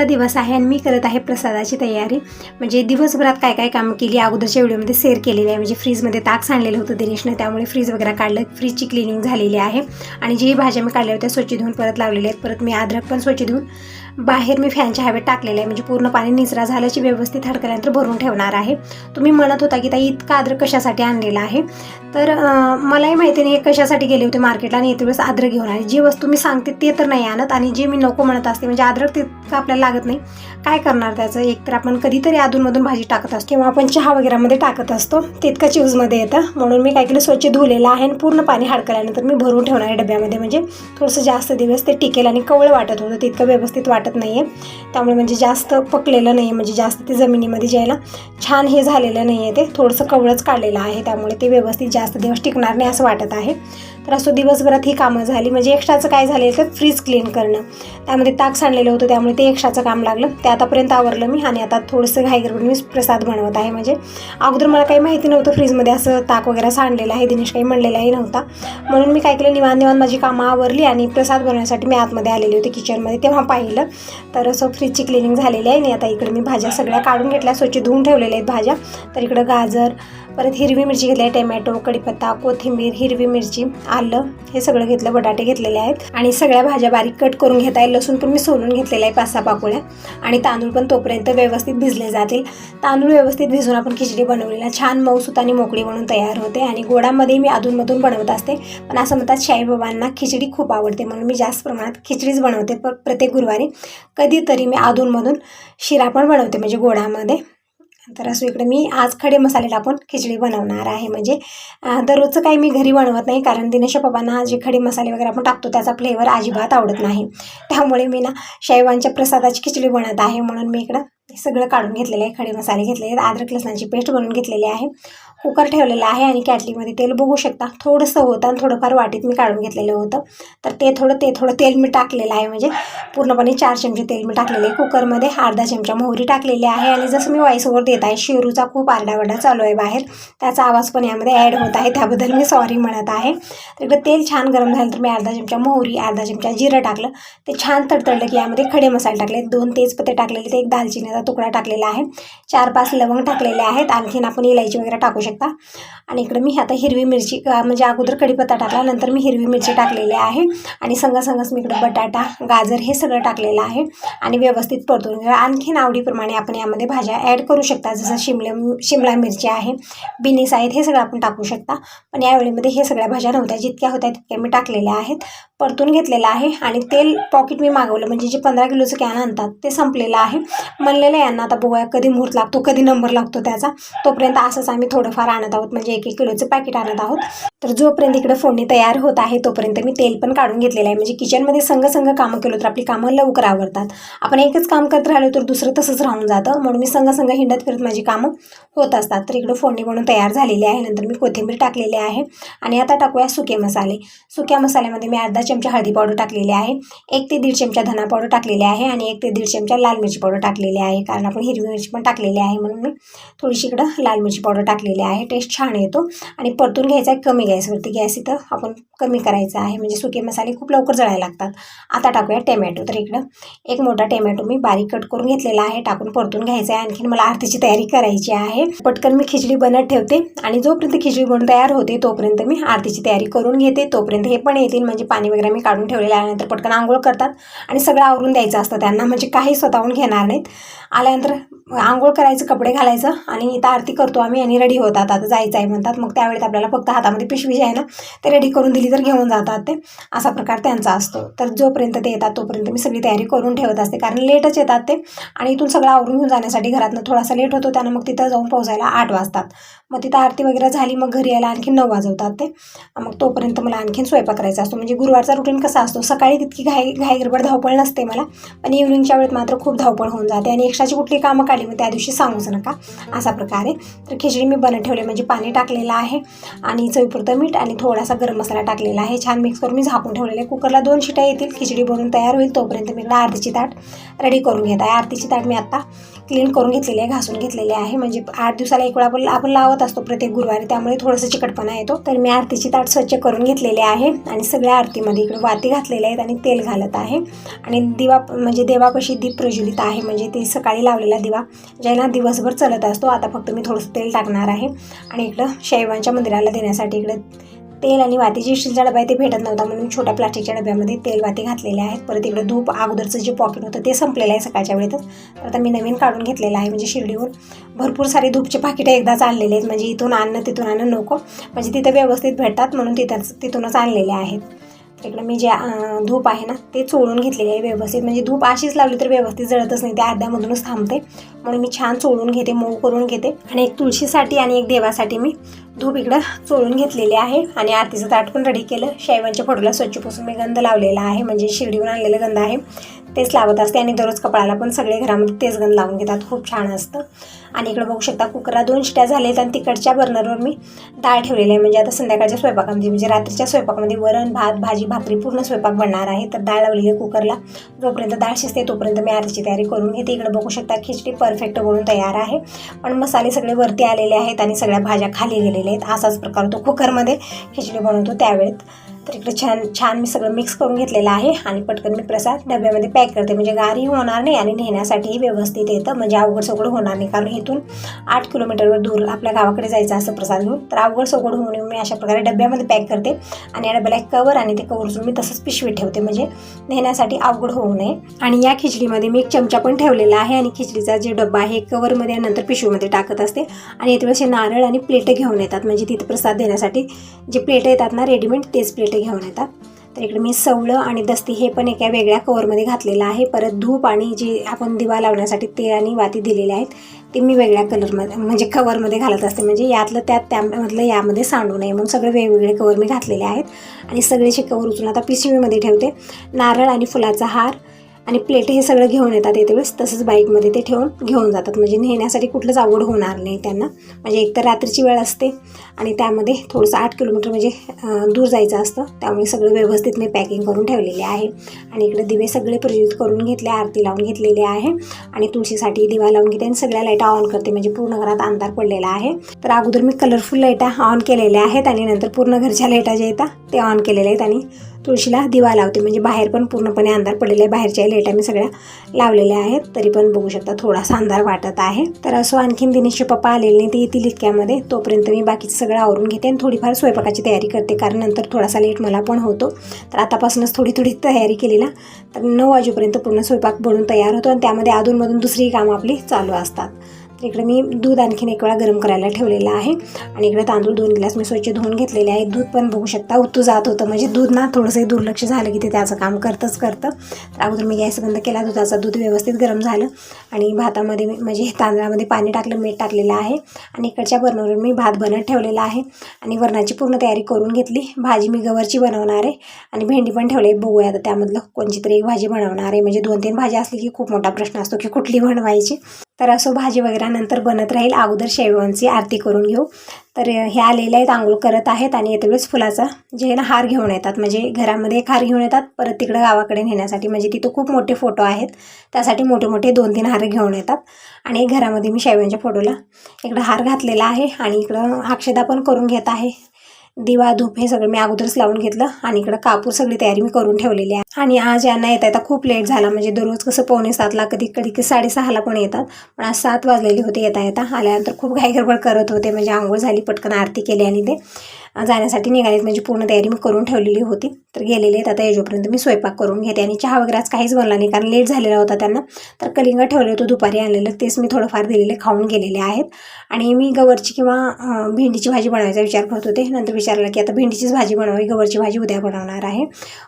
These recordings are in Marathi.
आजचा दिवस आहे आणि मी करत आहे प्रसादाची तयारी. म्हणजे दिवसभरात काय काय कामं केली अगोदरच्या व्हिडिओमध्ये शेअर केलेली आहे. म्हणजे फ्रीजमध्ये ताक सांडलेलं होतं दिनेशनं त्यामुळे फ्रीज वगैरे काढलं फ्रीजची क्लिनिंग झालेली आहे. आणि जी भाज्या मी काढल्या होत्या स्वच्छ धुवून परत लावलेल्या आहेत. परत मी अद्रक पण स्वच्छ धुवून बाहेर मी फॅनच्या हवेत टाकलेलं आहे. म्हणजे पूर्ण पाणी निचरा झाल्याची व्यवस्थित हडकल्यानंतर भरून ठेवणार आहे. तुम्ही म्हणत होता की ताई इतका अद्रक कशासाठी आणलेला आहे? तर मलाही माहिती नाही हे कशासाठी गेले होते मार्केटला आणि येते वेळेस आद्र घेऊन आले. जी वस्तू मी सांगते ते तर नाही आणत आणि जे मी नको म्हणत असते म्हणजे अद्रक तितकं आपल्याला लागत नाही. काय करणार त्याचं? एक तर आपण कधीतरी अधूनमधून भाजी टाकत असतो किंवा आपण चहा वगैरेमध्ये टाकत असतो. तितकंच यूजमध्ये येतं. म्हणून मी काय केलं स्वच्छ धुलेलं आहे आणि पूर्ण पाणी हडकल्यानंतर मी भरून ठेवणार आहे डब्यामध्ये. म्हणजे थोडंसं जास्त दिवस ते टिकेल आणि कवळ वाटत होतं. तितकं व्यवस्थित वाटत नाही आहे त्यामुळे म्हणजे जास्त पकलेलं नाही आहे म्हणजे जास्त ते जमिनीमध्ये जायला छान हे झालेलं नाही आहे ते. थोडंसं कवळच काढलेलं आहे त्यामुळे ते व्यवस्थित जास्त दिवस टिकणार नाही असं वाटत आहे. तर असं दिवसभरात ही कामं झाली. म्हणजे एक्स्ट्राचं काय झालेलं तर फ्रीज क्लीन करणं. त्यामध्ये ताक सांडलेलं होतं त्यामुळे ते एक्स्ट्राचं काम लागलं. ते आतापर्यंत आवरलं मी आणि आता थोडंसं घाईगडबड मी प्रसाद बनवत आहे. म्हणजे अगोदर मला काही माहिती नव्हतं फ्रीजमध्ये असं ताक वगैरे सांडलेलं आहे दिनेश काही म्हणलेलाही नव्हता. म्हणून मी काय केलं निवान निवान माझी कामं आवरली आणि प्रसाद बनवण्यासाठी मी आतमध्ये आलेली होती किचनमध्ये तेव्हा पाहिलं. तर असं फ्रीजची क्लिनिंग झालेली आहे आणि आता इकडे मी भाज्या सगळ्या काढून घेतल्या स्वच्छ धुवून ठेवलेल्या आहेत भाज्या. तर इकडं गाजर परत हिरवी मिरची घेतली आहे टोमॅटो कढीपत्ता कोथिंबीर हिरवी मिरची आलं हे सगळं घेतलं बटाटे घेतलेले आहेत. आणि सगळ्या भाज्या बारीक कट करून घेत आहे. लसूण पण मी सोलून घेतलेलं आहे पाच सहा पाकोळ्या. आणि तांदूळ पण तोपर्यंत व्यवस्थित भिजले जातील. तांदूळ व्यवस्थित भिजून आपण खिचडी बनवलेला छान मऊसूत आणि मोकळी म्हणून तयार होते. आणि गोडामध्ये मी अधूनमधून बनवत असते. पण असं म्हणतात शाईबाबांना खिचडी खूप आवडते. म्हणून मी जास्त प्रमाणात खिचडीच बनवते. प प्रत्येक गुरुवारी कधीतरी मी अधूनमधून शिरा पण बनवते म्हणजे गोडामध्ये. तर असं इकडे मी आज खडे मसाले टाकून खिचडी बनवणार आहे. म्हणजे दररोजचं काही मी घरी बनवत नाही कारण दिनेश बाबांना जे खडे मसाले वगैरे आपण टाकतो त्याचा फ्लेवर अजिबात आवडत नाही. त्यामुळे मी ना शैवांच्या प्रसादाची खिचडी बनवत आहे. म्हणून मी इकडं सगळं काढून घेतलेलं आहे खडे मसाले घेतलेले आहेत. अद्रक लसणाची पेस्ट बनवून घेतलेली आहे. कुकर ठेवलेला आहे आणि कॅटलीमध्ये तेल बघू शकता. थोडंसं होतं आणि थोडंफार वाटीत मी काढून घेतलेलं होतं. तर ते थोडं ते थोडं तेल मी टाकलेलं आहे. म्हणजे पूर्णपणे चार चमचे तेल मी टाकलेले आहे. कुकरमध्ये अर्धा चमचा मोहरी टाकलेली आहे आणि जसं मी व्हॉइस ओव्हर देत आहे शिरूचा खूप आरडावडा चालू आहे बाहेर. त्याचा आवाज पण यामध्ये ॲड होत आहे. त्याबद्दल मी सॉरी म्हणत आहे. तर इकडे तेल छान गरम झालं तर मी अर्धा चमचा मोहरी अर्धा चमचा जिरं टाकलं. ते छान तडतडलं की यामध्ये खडे मसाले टाकले. दोन तेजपत्ते टाकलेले. ते एक दालचिनीचा तुकडा टाकलेला आहे. चार पाच लवंग टाकलेले आहेत. आणखीन आपण इलायची वगैरे टाकू शकतो. आणि इकडं मी आता हिरवी मिरची म्हणजे अगोदर कढीपत्ता टाकला नंतर मी हिरवी मिरची टाकलेली आहे. आणि संगसंगच मी इकडं बटाटा गाजर हे सगळं टाकलेलं आहे. आणि व्यवस्थित परतून घ्या आणखीन आवडीप्रमाणे आपण यामध्ये भाज्या ॲड करू शकता. जसं शिमले शिमला मिरची आहे बिनीस आहेत हे सगळं आपण टाकू शकता. पण यावेळीमध्ये हे सगळ्या भाज्या नव्हत्या. जितक्या होत्या तितक्या मी टाकलेल्या आहेत. परतून घेतलेलं आहे आणि तेल पॉकेट मी मागवलं. म्हणजे जे पंधरा किलोचं कॅन आणतात ते संपलेलं आहे. म्हणलेलं आहे यांना आता बघूया कधी मुहूर्त लागतो कधी नंबर लागतो त्याचा. तोपर्यंत असंच आम्ही थोडंफार आणत आहोत. म्हणजे एक एक किलोचं पॅकेट आणत आहोत. तर जोपर्यंत इकडे फोडणी तयार होत आहे तोपर्यंत मी तेल पण काढून घेतलेलं आहे. म्हणजे किचनमध्ये संघ संघ कामं केलो तर आपली कामं लवकर आवडतात. आपण एकच काम करत राहिलो तर दुसरं तसंच राहून जातं. म्हणून मी संघ संघ हिंडत फिरत माझी कामं होत असतात. तर इकडं फोडणी बनवून तयार झालेली आहे. नंतर मी कोथिंबीर टाकलेली आहे. आणि आता टाकूया सुके मसाले. सुक्या मसाल्यामध्ये मी अर्धा चमचा हळदी पावडर टाकलेली आहे. एक ते दीड चमचा धना पावडर टाकलेली आहे आणि एक ते दीड चमचा लाल मिरची पावडर टाकलेली आहे. कारण आपण हिरवी मिरची पण टाकलेली आहे म्हणून मी थोडीशी इकडं लाल मिरची पावडर टाकलेली आहे. टेस्ट छान येतो आणि परतून घ्यायचा आहे कमी गॅसवरती. गॅस इथं आपण कमी करायचा आहे. म्हणजे सुके मसाले खूप लवकर जळायला लागतात. आता टाकूया टोमॅटो. तर इकडं एक मोठा टोमॅटो मी बारीक कट करून घेतलेला आहे. टाकून परतून घ्यायचा आहे. आणखीन मला आरतीची तयारी करायची आहे. पटकन मी खिचडी बनत ठेवते आणि जोपर्यंत खिचडी बनून तयार होते तोपर्यंत मी आरतीची तयारी करून घेते. तोपर्यंत हे पण येतील. म्हणजे पाणी वगैरे मी काढून ठेवलेले आल्यानंतर पटकन आंघोळ करतात आणि सगळं आवरून द्यायचं असतं त्यांना. म्हणजे काही स्वतःहून घेणार नाहीत. आल्यानंतर आंघोळ करायचं कपडे घालायचं आणि इथं आरती करतो आम्ही आणि रेडी होतात. आता जायचं आहे म्हणतात. मग त्यावेळेत आपल्याला फक्त हातामध्ये पिशवी जी आहे ना ते रेडी करून दिली तर घेऊन जातात ते. असा प्रकार त्यांचा असतो. तर जोपर्यंत ते येतात तोपर्यंत मी सगळी तयारी करून ठेवत असते. कारण लेटच येतात ते आणि इथून सगळं आवरून घेऊन जाण्यासाठी घरातनं थोडासा लेट होतो. त्यानं मग तिथं जाऊन पोहोचायला आठ वाजतात. मग तिथं आरती वगैरे झाली मग घरी यायला आणखी नऊ वाजवतात ते. मग तोपर्यंत मला आणखीन स्वयंपाक करायचा असतो. म्हणजे गुरुवारचा रुटीन कसा असतो? सकाळी तितकी घाई घाई गडबड धावपळ नसते मला. पण इव्हनिंगच्या वेळेत मात्र खूप धावपळ होऊन जाते आणि एक्स्ट्राची कुठली कामं काढ आली मग त्या दिवशी सांगूच नका. असा प्रकार आहे. तर खिचडी मी बनत ठेवली म्हणजे पाणी टाकलेलं आहे आणि चवीपुरतं मीठ आणि थोडासा गरम मसाला टाकलेला आहे. छान मिक्स करून मी झाकून ठेवलेलं आहे. कुकरला दोन शिट्या येतील. खिचडी बनून तयार होईल तोपर्यंत मी आरतीची ताट रेडी करून घेत आहे. आरतीची ताट मी आत्ता क्लीन करून घेतलेली आहे घासून घेतलेली आहे. म्हणजे आठ दिवसाला एक वेळा आपण आपण लावत असतो प्रत्येक गुरुवारी. त्यामुळे थोडंसं चिकटपणा येतो. तर मी आरतीची ताट स्वच्छ करून घेतलेली आहे आणि सगळ्या आरतीमध्ये इकडे वाती घातलेल्या आहेत आणि तेल घालत आहे. आणि दिवा म्हणजे देवापाशी दीप प्रज्वलित आहे. म्हणजे ते सकाळी लावलेला दिवा ज्याला दिवसभर चालत असतो आता फक्त मी थोडंसं तेल टाकणार आहे. आणि इकडं शैवांच्या मंदिराला देण्यासाठी इकडं तेल आणि वातीची स्टीलचा डबा आहे ते भेटत नव्हता. म्हणून छोट्या प्लास्टिकच्या डब्यामध्ये तेल वाती घातलेले आहेत. परत इकडे धूप अगोदरचं जे पॉकेट होतं ते संपलेलं आहे सकाळच्या वेळेतच. तर आता मी नवीन काढून घेतलेलं आहे. म्हणजे शिर्डीहून भरपूर सारे धूपचे पाकिटं एकदाच आणलेले आहेत. म्हणजे इथून आणणं तिथून आणणं नको. म्हणजे तिथं व्यवस्थित भेटतात म्हणून तिथंच तिथूनच आणलेले आहेत. तिकडं इकडे मी जे धूप आहे ना ते चोळून घेतलेले आहे व्यवस्थित. म्हणजे धूप अशीच लावली तर व्यवस्थित जळतच नाही. ते अर्ध्यामधूनच थांबते. म्हणून मी छान चोळून घेते मऊ करून घेते. आणि एक तुळशीसाठी आणि एक देवासाठी मी धूप इकडं चोळून घेतलेले आहे. आणि आरतीचं ताट पण रेडी केलं. शैवांच्या फोटोला स्वच्छ पुसून मी गंध लावलेला आहे. म्हणजे शिर्डीहून आणलेलं गंध आहे. तेच लावत असते आणि दररोज कपाळाला पण सगळे घरामध्ये तेच गंध लावून घेतात. खूप छान असतं. आणि इकडं बघू शकता कुकरला दोन शिट्या झालेत आणि तिकडच्या बर्नरवर मी डाळ ठेवलेली आहे. म्हणजे आता संध्याकाळच्या स्वयंपाकामध्ये म्हणजे रात्रीच्या स्वयंपाकामध्ये वरण भात भाजी भाकरी पूर्ण स्वयंपाक बनणार आहे. तर डाळ लावलेली आहे कुकरला. जोपर्यंत डाळ शिजते तोपर्यंत मी आरतीची तयारी करून घेते. इकडे बघू शकता खिचडी परफेक्ट बनून तयार आहे. पण मसाले सगळे वरती आलेले आहेत आणि सगळ्या भाज्या खाली गेलेल्या आहेत. असाच प्रकार तो कुकरमध्ये खिचडी बनवतो त्यावेळेत. तर इकडे छान छान मी सगळं मिक्स करून घेतलेलं आहे आणि पटकन मी प्रसाद डब्यामध्ये पॅक करते. म्हणजे गारही होणार नाही आणि नेण्यासाठीही व्यवस्थित येतं. म्हणजे अवघड सगळं होणार नाही. कारण इथून आठ किलोमीटरवर दूर आपल्या गावाकडे जायचं असं प्रसाद घेऊन. तर अवघड सगळं होऊन येऊन मी अशा प्रकारे डब्यामध्ये पॅक करते आणि या डब्याला एक कवर आणि ते कवर मी तसंच पिशवीत ठेवते. म्हणजे नेण्यासाठी अवघड होऊ नये. आणि या खिचडीमध्ये मी एक चमचा पण ठेवलेला आहे आणि खिचडीचा जे डब्बा आहे कवरमध्ये नंतर पिशवीमध्ये टाकत असते. आणि येते वेळेस नारळ आणि प्लेटं घेऊन येतात. म्हणजे तिथे प्रसाद देण्यासाठी जे प्लेटं येतात ना रेडीमेड तेच प्लेट घेऊन येतात. तर इकडे मी सवळं आणि दस्ती हे पण एका वेगळ्या कवरमध्ये घातलेलं आहे. परत धूप आणि जी आपण दिवा लावण्यासाठी तेल आणि वाती दिलेले आहेत ते मी वेगळ्या कलरमध्ये म्हणजे कवरमध्ये घालत असते. म्हणजे यातलं त्यात त्यामधलं यामध्ये सांडू नये म्हणून सगळे वेगवेगळे कवर मी घातलेले आहेत. आणि सगळेचे कवर उचलून आता पिशवीमध्ये ठेवते. नारळ आणि फुलाचा हार आणि प्लेट हे सगळं घेऊन येतात येते वेळेस तसंच बाईकमध्ये ते ठेवून घेऊन जातात. म्हणजे नेण्यासाठी कुठलंच आवड होणार नाही त्यांना. म्हणजे एकतर रात्रीची वेळ असते आणि त्यामध्ये थोडंसं आठ किलोमीटर म्हणजे दूर जायचं असतं. त्यामुळे सगळं व्यवस्थित मी पॅकिंग करून ठेवलेले आहे. आणि इकडे दिवे सगळे प्रज्वलित करून घेतले आरती लावून घेतलेले आहे. आणि तुळशीसाठी दिवा लावून घेते आणि सगळ्या लाईटा ऑन करते. म्हणजे पूर्ण घरात अंधार पडलेला आहे. तर अगोदर मी कलरफुल लाईटा ऑन केलेल्या आहेत आणि नंतर पूर्ण घरच्या लाईटा ज्या येतात ते ऑन केलेले आहेत आणि तुळशीला दिवा लावते. म्हणजे बाहेर पण पूर्णपणे अंधार पडलेला आहे. बाहेरच्या लेट मी सगळ्या लावलेल्या आहेत. तरी पण बघू शकता थोडासा अंधार वाटत आहे. तर असो आणखीन दिनेशचे पप्पा आलेले नाही ते येतील इतक्यामध्ये. तोपर्यंत मी बाकीचं सगळं आवरून घेते आणि थोडीफार स्वयंपाकाची तयारी करते. कारण नंतर थोडासा लेट मला पण होतो. तर आतापासूनच थोडी थोडी तयारी केलेला. तर नऊ वाजेपर्यंत पूर्ण स्वयंपाक बनून तयार होतो आणि त्यामध्ये अधूनमधून दुसरी कामं आपली चालू असतात. इकडे मी दूध आणखीन एक वेळा गरम करायला ठेवलेलं आहे. आणि इकडे तांदूळ दोन ग्लास मी स्वच्छ धुवून घेतलेले आहे दूध पण बघू शकता उतू जात होतं. म्हणजे दूध ना थोडंसं दुर्लक्ष झालं की ते त्याचं काम करतंच करतं. तर अगोदर मी गॅस बंद केला दुधाचा दूध व्यवस्थित गरम झालं. आणि भातामध्ये मी म्हणजे तांदळामध्ये पाणी टाकलं मीठ टाकलेलं आहे. आणि इकडच्या बर्नरवर मी भात बनत ठेवलेला आहे. आणि वरणाची पूर्ण तयारी करून घेतली. भाजी मी गवरची बनवणार आहे. आणि भेंडी पण ठेवली बघूया आता त्यामधलं कोणची तरी एक भाजी बनवणार आहे. म्हणजे दोन तीन भाज्या असली की खूप मोठा प्रश्न असतो की कुठली बनवायची. तर असं भाजी वगैरे नंतर बनत राहील. अगोदर शेवयांची आरती करून घेऊ. तर हे आलेले आहेत आंघोळ करत आहेत आणि येतेवेळेस फुलाचा जे ना हार घेऊन येतात. म्हणजे घरामध्ये एक हार घेऊन येतात. परत तिकडं गावाकडे नेण्यासाठी. म्हणजे तिथं खूप मोठे फोटो आहेत. त्यासाठी मोठे मोठे दोन तीन हार घेऊन येतात. आणि घरामध्ये मी शेवयांच्या फोटोला इकडं हार घातलेला आहे आणि इकडं अक्षदा पण करून घेत आहे. दिवा धूप हे सगळं मी अगोदरच लावून घेतलं आणि इकडं कापूर सगळी तयारी मी करून ठेवलेली आहे. आणि आज यांना येता येता खूप लेट झाला. म्हणजे दररोज कसं पावणे सातला कधी कधी कधी साडेसहाला पण येतात. पण आज सात वाजलेली होते येता येता. आल्यानंतर खूप घाईगडबड करत होते. म्हणजे आंघोळ झाली पटकन आरती केली आणि ते जाण्यासाठी निघालेत. म्हणजे पूर्ण तयारी मी करून ठेवलेली होती. तर गेलेले आहेत आता येजोपर्यंत. मी स्वयंपाक करून घेते आणि चहा वगैरे आज काहीच बनला नाही कारण लेट झालेला होता त्यांना. तर कलिंग ठेवलं होतं दुपारी आणलेलं. तेच मी थोडंफार दिलेले खाऊन गेलेले आहेत. आणि मी गवरची किंवा भेंडीची भाजी बनवायचा विचार करत होते. नंतर विचारलं की आता भेंडीचीच भाजी बनवावी गवरची भाजी उद्या बनवणार आहे.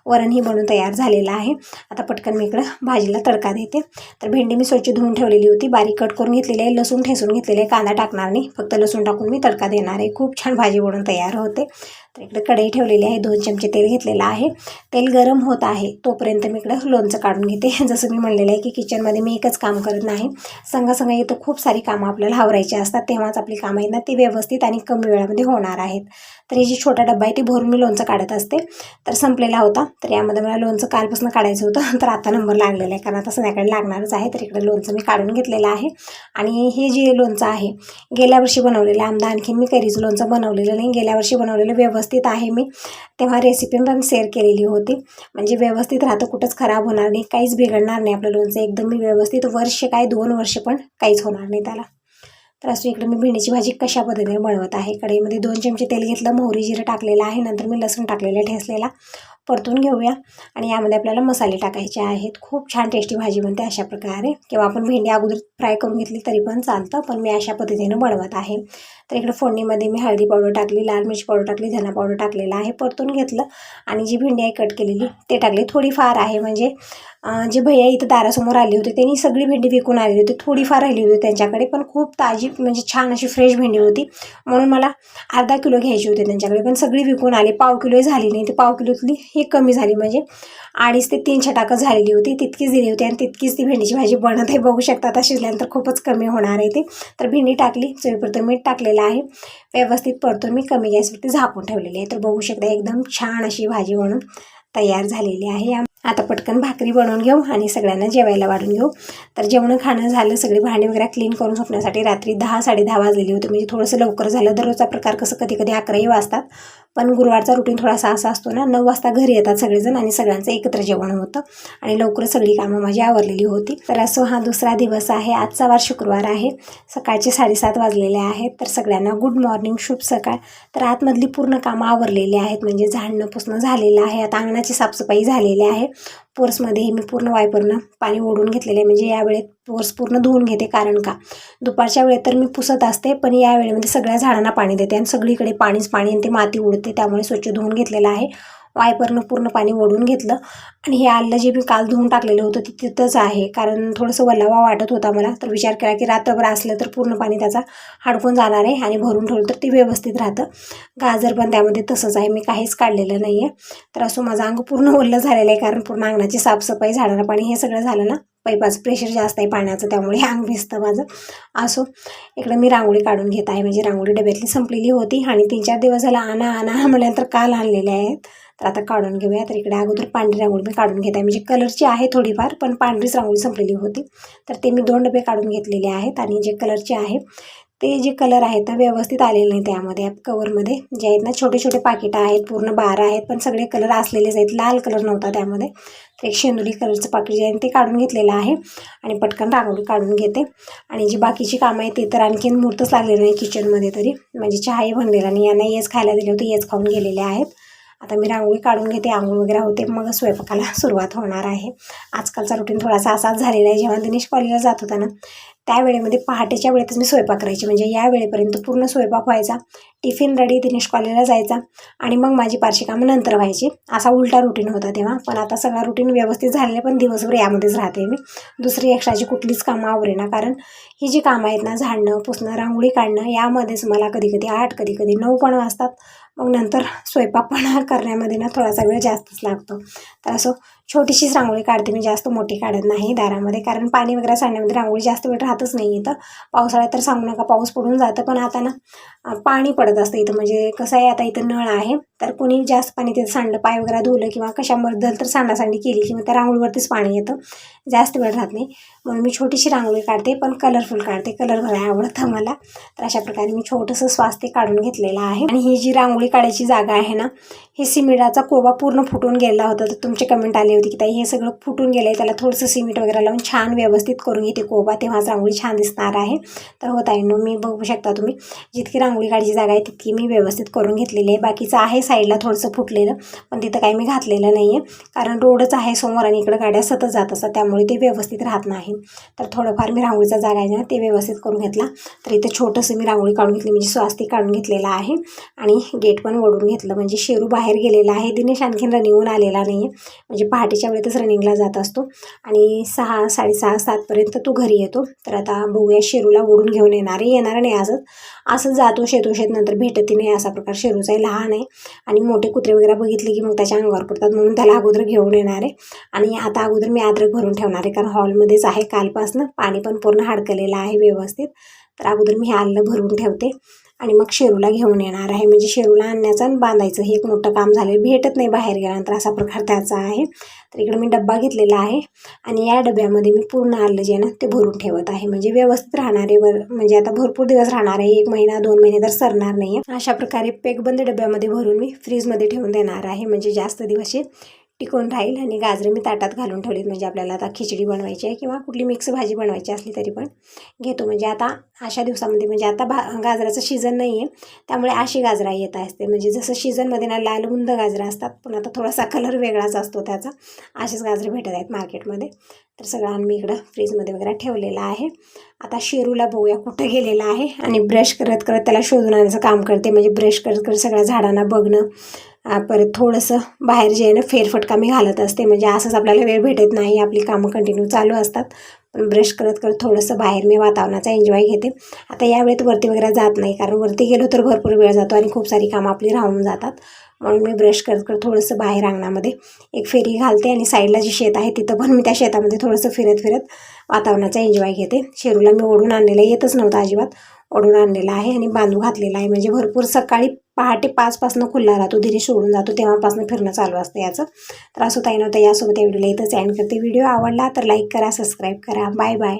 वरणही बनवून तयार झालेला आहे. आता पटकन मी इकडं भाजीला तडका देते. तर भेंडी मी स्वच्छ धुवून ठेवलेली होती. बारीक कट करून घेतलेली आहे. लसूण ठेसून घेतलेली आहे. कांदा टाकणार नाही. फक्त लसूण टाकून मी तडका देणार आहे. खूप छान भाजी बनवून तयार होते. तर इकडे कढई ठेवलेली आहे. दोन चमचे तेल घेतलेलं आहे. तेल गरम होत आहे. तोपर्यंत मी इकडं लोणचं काढून घेते. जसं मी म्हणलेलं आहे की किचनमध्ये मी एकच काम करत नाही. संघ येतो खूप सारी कामं आपल्याला हावरायची असतात. तेव्हाच आपली कामं आहेत ना ती व्यवस्थित आणि कमी वेळामध्ये होणार आहेत. तर हे जी छोटा डब्बा आहे ती भरून मी लोणचं काढत असते. तर संपलेला होता. तर यामध्ये मला लोणचं कालपासून काढायचं होतं. तर आता नंबर लागलेला आहे. कारण आता संध्याकाळी लागणारच आहे. तर इकडे लोणचं मी काढून घेतलेलं आहे. आणि हे जे लोणचं आहे गेल्या वर्षी बनवलेलं आमदा आणखीन मी कैरीचं लोणचं बनवलेलं नाही. गेल्या वर्षी बनवलेलं व्यवस्थित व्यवस्थित आहे मी. तेव्हा रेसिपी पण शेअर केलेली होती. म्हणजे व्यवस्थित राहतं कुठंच खराब होणार नाही काहीच बिघडणार नाही आपलं लोणचं. एकदम मी व्यवस्थित वर्ष काय दोन वर्ष पण काहीच होणार नाही त्याला. तर असं इकडे मी भेंडीची भाजी कशा पद्धतीने बनवत आहे. कढईमध्ये दोन चमचे तेल घेतलं मोहरी जिरं टाकलेलं आहे. नंतर मी लसूण टाकलेलं ठेसलेला. परतून घेऊया. आणि यामध्ये आपल्याला मसाले टाकायचे आहेत. खूप छान टेस्टी भाजी बनते अशा प्रकारे. किंवा आपण भेंडी अगोदर फ्राय करून घेतली तरी पण चालतं. पण मी अशा पद्धतीनं बनवत आहे. तर इकडे फोडणीमध्ये मी हळदी पावडर टाकली लाल मिरची पावडर टाकली धना पावडर टाकलेला आहे. परतून घेतलं. आणि जी भेंडी आहे कट केलेली ते टाकली. थोडीफार आहे. म्हणजे जे भैया इथं दारासमोर आली होती त्यांनी सगळी भेंडी विकून आलेली होती. थोडीफार राहिली होती त्यांच्याकडे. पण खूप ताजी म्हणजे छान अशी फ्रेश भेंडी होती. म्हणून मला अर्धा किलो घ्यायची होती त्यांच्याकडे. पण सगळी विकून आली. पाव किलो झाली नाही. ती पाव किलोतली ही कमी झाली म्हणजे. अडीच ते तीन छटाकं झालेली होती तितकीच दिली होती आणि तितकीच ती भेंडीची भाजी बनत आहे. बघू शकता आता शिजल्यानंतर खूपच कमी होणार आहे ते. तर भेंडी टाकली चवीपुरतं मीठ टाकलेलं आहे. व्यवस्थित परतून मी कमी गॅसवरती झाकून ठेवलेली आहे. तर बघू शकता एकदम छान अशी भाजी म्हणून तयार झालेली आहे. आता पटकन भाकरी बनवून घेऊ आणि सगळ्यांना जेवायला वाढून घेऊ. तर जेवण खाणं झालं सगळी भांडी वगैरे क्लीन करून झोपण्यासाठी रात्री दहा साडे दहा वाजलेली होती. म्हणजे थोडंसं लवकर झालं. दररोजचा प्रकार कसं कधी कधी अकराही वाजतात. पण गुरुवारचा रुटीन थोडासा असा असतो ना नऊ वाजता घरी येतात सगळेजण आणि सगळ्यांचं एकत्र जेवण होतं आणि लवकर सगळी कामं माझी आवरलेली होती. तर असं हा दुसरा दिवस आहे. आजचा वार शुक्रवार आहे. सकाळचे साडेसात वाजलेले आहेत. तर सगळ्यांना गुड मॉर्निंग शुभ सकाळ. तर आतमधली पूर्ण कामं आवरलेली आहेत. म्हणजे झाडणं पुसणं झालेलं आहे. आता अंगणाची साफसफाई झालेली आहे. पोर्समध्ये मी पूर्ण वायपरनं पाणी ओढून घेतलेलं आहे. म्हणजे या वेळेत पोर्स पूर्ण धुवून घेते. कारण का? दुपारच्या वेळेत तर मी पुसत असते पण या वेळेमध्ये म्हणजे सगळ्या झाडांना पाणी देते आणि सगळीकडे पाणीच पाणी आणि ते माती उडते त्यामुळे स्वच्छ धुवून घेतलेलं आहे. वायपरनं पूर्ण पाणी ओढून घेतलं. आणि हे आलं जे मी काल धुवून टाकलेलं होतं ते तिथंच आहे. कारण थोडंसं वल्लावा वाटत होता मला. तर विचार केला की रात्रभर असलं तर पूर्ण पाणी त्याचा हाडकून जाणार आहे आणि भरून ठेवलं तर ते व्यवस्थित राहतं. गाजर पण त्यामध्ये तसंच आहे. मी काहीच काढलेलं नाही आहे तर असं माझं अंग पूर्ण ओल्लं झालेलं आहे. कारण पूर्ण अंगणाची साफसफाई झाडाला पाणी हे सगळं झालं ना. पैपाचं प्रेशर जास्त आहे पाण्याचं. त्यामुळे अंग भिजतं माझं. असो. इकडं मी रांगोळी काढून घेत आहे. म्हणजे रांगोळी डब्यातली संपलेली होती. आणि तीन चार दिवस झाला आणा आणा म्हणल्यानंतर काल आणलेले आहेत. तर आता काढून घेऊया. तर इकडे अगोदर पांढरी रांगोळी मी काढून घेत आहे. म्हणजे कलरची आहे थोडीफार पण पांढरीच रांगोळी संपलेली होती. तर ते मी दोन डबे काढून घेतलेले आहेत आणि जे कलरचे आहे ते जे कलर आहेत ना व्यवस्थित आलेले नाही त्यामध्ये कवरमध्ये जे आहेत ना छोटे छोटे पाकिटं आहेत पूर्ण बारा आहेत पण सगळे कलर असलेलेच आहेत. लाल कलर नव्हता त्यामध्ये. तर एक शेंदुरी कलरचं पाकिट जे आहे ते काढून घेतलेलं आहे. आणि पटकन रांगोळी काढून घेते. आणि जी बाकीची कामं आहेत ते तर आणखीन मूर्तच लागलेलं नाही किचनमध्ये तरी. म्हणजे चहाही बनलेला आणि यांना येच खायला दिले होते येच खाऊन गेलेले आहेत. आता मी रांगोळी काढून घेते आंघोळ वगैरे होते मग स्वयंपाकाला सुरुवात होणार आहे. आजकालचा रुटीन थोडासा असाच झालेला आहे. जेव्हा दिनेश कॉलेजला जात होता ना त्या वेळेमध्ये पहाटेच्या वेळेतच मी स्वयंपाक करायची. म्हणजे या वेळेपर्यंत पूर्ण स्वयंपाक व्हायचा टिफिन रेडी दिनेश कॉलेजला जायचा आणि मग माझी पारशी कामं नंतर व्हायची. असा उलटा रुटीन होता तेव्हा. पण आता सगळा रुटीन व्यवस्थित झालेलं पण दिवसभर यामध्येच राहते मी. दुसरी एक्स्ट्राची कुठलीच कामं आवरे ना. कारण ही जी कामं आहेत ना झाडणं पुसणं रांगोळी काढणं यामध्येच मला कधी कधी आठ कधी कधी नऊ पण वाजतात. मग नंतर स्वयंपाक पण करण्यामध्ये ना थोडासा वेळ जास्तच लागतो. तर असं छोटीशीच रांगोळी काढते. मी जास्त मोठी काढत नाही दारामध्ये कारण पाणी वगैरे सांडण्यामध्ये रांगोळी जास्त वेळ राहतच नाही इथं. पावसाळ्यात तर सांगू नका पाऊस पडून जातं पण आता ना पाणी पडत असतं इथं. म्हणजे कसं आहे आता इथं नळ आहे तर कोणी जास्त पाणी तिथं सांडलं पाय वगैरे धुवलं किंवा कशामध्ये तर सांडासांडी केली किंवा त्या रांगोळीवरतीच पाणी येतं. जास्त वेळ राहत नाही. म्हणून मी छोटीशी रांगोळी काढते पण कलरफुल काढते. कलर भरायला आवडतं मला. तर अशा प्रकारे मी छोटंसं स्वास्थ्य काढून घेतलेलं आहे. आणि ही जी रांगोळी काढायची जागा आहे ना हे सिमेंटाचा कोबा पूर्ण फुटून गेला होता. तर तुमचे कमेंट आले होते की ताई हे सगळं फुटून गेलं आहे त्याला थोडंसं सिमेंट वगैरे लावून छान व्यवस्थित करून घेते कोबा. तेव्हाच रांगोळी छान दिसणार आहे. तर होत आहे नो मी बघू शकता तुम्ही जितकी रांगोळी काढायची जागा आहे तितकी मी व्यवस्थित करून घेतलेली आहे. बाकीचं आहे साईडला थोडंसं फुटलेलं पण तिथं काही मी घातलेलं नाही आहे कारण रोडच आहे समोर आणि इकडं गाड्या सतत जात असतात त्यामुळे ते व्यवस्थित राहत नाही. तर थोडंफार मी रांगोळीचा जागा आहे ना ते व्यवस्थित करून घेतला. तर इथं छोटंसं मी रांगोळी काढून घेतली म्हणजे स्वास्तिक काढून घेतलेलं आहे. आणि गेट पण ओढून घेतलं म्हणजे शेरू बाहेर बाहेर गेलेला आहे. दिनेश आणखीन रनिंगहून आलेला नाही आहे म्हणजे पहाटेच्या वेळेतच रनिंगला जात असतो. आणि सहा साडेसहा सातपर्यंत तो घरी येतो. तर आता बघूया शेरूला ओढून घेऊन येणार आहे येणार नाही असंच असंच जातो शेतो शेत नंतर भेटतही नाही. असा प्रकार शेरूचा आहे लहान आहे. आणि मोठे कुत्रे वगैरे बघितले की मग त्याच्या अंगावर पडतात म्हणून त्याला अगोदर घेऊन येणार आहे. आणि आता अगोदर मी अद्रक भरून ठेवणार आहे. कारण हॉलमध्येच आहे कालपासनं. पाणी पण पूर्ण हाडकलेलं आहे व्यवस्थित. तर अगोदर मी हे आलं भरून ठेवते. आणि मग शेरूला घेऊन येणार आहे. म्हणजे शेरूला आणण्याचं आणि बांधायचं हे एक मोठं काम झालं भेटत नाही बाहेर गेल्यानंतर असा प्रकार त्याचा आहे. तर इकडे मी डब्बा घेतलेला आहे. आणि या डब्यामध्ये मी पूर्ण आलं जे ना ते भरून ठेवत आहे. म्हणजे व्यवस्थित राहणारे वर म्हणजे आता भरपूर दिवस राहणार आहे. एक महिना दोन महिने तर सरणार नाही आहे अशा प्रकारे पेकबंद डब्यामध्ये भरून मी फ्रीजमध्ये ठेवून देणार आहे. म्हणजे जास्त दिवस टिकून राहील आणि गाजरं मी ताटात घालून ठेवलीत. म्हणजे आपल्याला आता खिचडी बनवायची आहे किंवा कुठली मिक्स भाजी बनवायची असली तरी पण घेतो. म्हणजे आता अशा दिवसामध्ये म्हणजे आता भा गाजराचं सीझन नाही आहे त्यामुळे अशी गाजरा येत असते. म्हणजे जसं सीझनमध्ये ना लाल बुंद गाजरं असतात पण आता थोडासा कलर वेगळाच असतो त्याचा. असेच गाजरे भेटत आहेत मार्केटमध्ये तर सगळं मी इकडं फ्रीजमध्ये वगैरे ठेवलेलं आहे. आता शेरूला बघूया कुठं गेलेला आहे. आणि ब्रश करत करत त्याला शोधून आणायचं काम करते. म्हणजे ब्रश करत करत सगळ्या झाडांना बघणं परत थोडंसं बाहेर जे आहे ना फेरफटका मी घालत असते. म्हणजे असंच आपल्याला वेळ भेटत नाही. आपली कामं कंटिन्यू चालू असतात. पण ब्रश करत करत थोडंसं बाहेर मी वातावरणाचा एन्जॉय घेते. आता यावेळेत वरती वगैरे जात नाही. कारण वरती गेलो तर भरपूर वेळ जातो आणि खूप सारी कामं आपली राहून जातात. म्हणून मी ब्रश करत करत थोडंसं बाहेर अंगणामध्ये एक फेरी घालते आणि साईडला जे शेत आहे तिथं पण मी त्या शेतामध्ये थोडंसं फिरत फिरत वातावरणाचा एन्जॉय घेते. शेरूला मी ओढून आणलेलं येतच नव्हतं अजिबात. ओढून आणलेला आहे आणि बांधू घातलेला आहे. म्हणजे भरपूर सकाळी पहाटे पाचपासनं खुल्ला राहतो धीरे सोडून जातो तेव्हापासून फिरणं चालू असतं याचं. तर असं ताई नव्हतं यासोबत या व्हिडिओला इथंच एंड करते. व्हिडिओ आवडला तर लाईक करा सबस्क्राईब करा. Bye bye